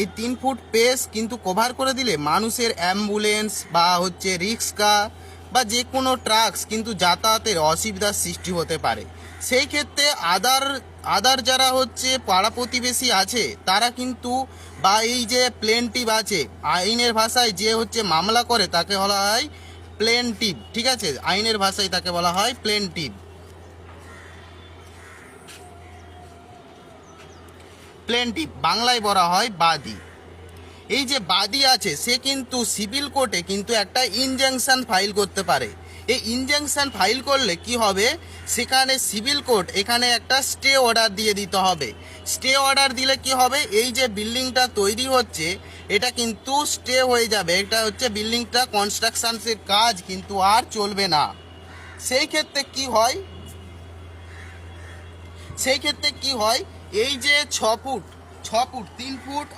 এই তিন foot pace কিন্তু কভার করে দিলে মানুষের অ্যাম্বুলেন্স বা হচ্ছে রিক্সা বা যে কোনো ট্রাকস কিন্তু যাতায়াতের অসুবিধার সৃষ্টি হতে পারে। সেই ক্ষেত্রে আদার আদার যারা হচ্ছে পাড়া প্রতিবেশী আছে, তারা কিন্তু বা এই যে প্লেনটিভ আছে, আইনের ভাষায় যে হচ্ছে মামলা করে তাকে বলা হয় প্লেনটিভ ঠিক আছে? আইনের ভাষায় তাকে বলা হয় প্লেনটিভ প্লেনটিভ বাংলায় বলা হয় বাদী। এই যে বাদী আছে, সে কিন্তু সিভিল কোর্টে কিন্তু একটা ইনজাংশন ফাইল করতে পারে। এই ইনজাংশন ফাইল করলে কি হবে? সেখানে সিভিল কোর্ট এখানে একটা স্টে অর্ডার দিয়ে দিতে হবে। স্টে অর্ডার দিলে কি হবে? এই যে বিল্ডিংটা তৈরি হচ্ছে, এটা কিন্তু স্টে হয়ে যাবে। এটা হচ্ছে বিল্ডিংটা কনস্ট্রাকশনসের কাজ কিন্তু আর চলবে না। সেই ক্ষেত্রে কি হয়? সেই ক্ষেত্রে কি হয়? এই যে ছ ফুট ছ ফুট তিন ফুট